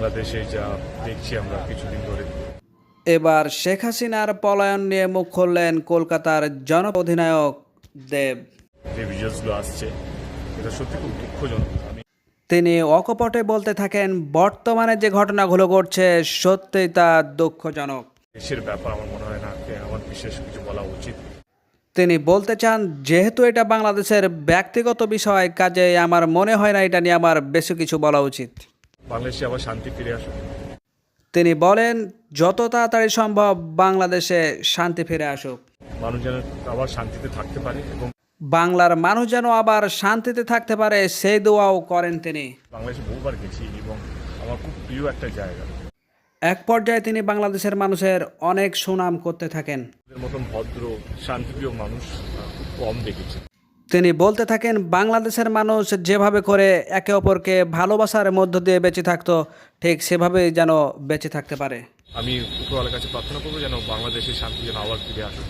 বাংলাদেশে যা দেখছি আমরা কিছুদিন ধরে। এবার শেখ হাসিনার পলায়ন নিয়ে মুখ খুললেন কলকাতার জন অধিনায়ক দেব। যে ভিজুয়ালসগুলো আসছে এটা সত্যি খুব দুঃখজনক। তিনি অকপটে বলতে থাকেন বর্তমানে যে ঘটনাগুলো ঘটছে সত্যিই তা দুঃখজনক। দেশের ব্যাপার আমার মনে হয় না আমার বিশেষ কিছু বলা উচিত। তিনি বলতে চান যেহেতু এটা বাংলাদেশের ব্যক্তিগত বিষয় কাজে আমার মনে হয় না এটা নিয়ে আমার বেশি কিছু বলা উচিত। বাংলাদেশে আবার শান্তি ফিরে আসুক। তিনি বলেন যত তাড়াতাড়ি সম্ভব বাংলাদেশে শান্তি ফিরে আসুক। মানুষ যেন আবার শান্তিতে থাকতে পারে এবং বাংলার মানুষ যেন আবার শান্তিতে থাকতে পারে সেই দোয়াও করেন তিনি। বাংলাদেশে বহুবার গেছি এবং আমার খুব প্রিয় একটা জায়গা। এক পর্যায়ে তিনি বাংলাদেশের মানুষের অনেক সুনাম করতে থাকেন। মতন ভদ্র শান্তিপ্রিয় মানুষ খুব কম দেখেছি। তিনি বলতে থাকেন, বাংলাদেশের মানুষ যেভাবে করে একে অপরকে ভালোবাসার মধ্য দিয়ে বেঁচে থাকতো, ঠিক সেভাবেই যেন বেঁচে থাকতে পারে। আমি উপরওয়ালার কাছে প্রার্থনা করব যেন বাংলাদেশে শান্তি যেন আবার ফিরে আসুক।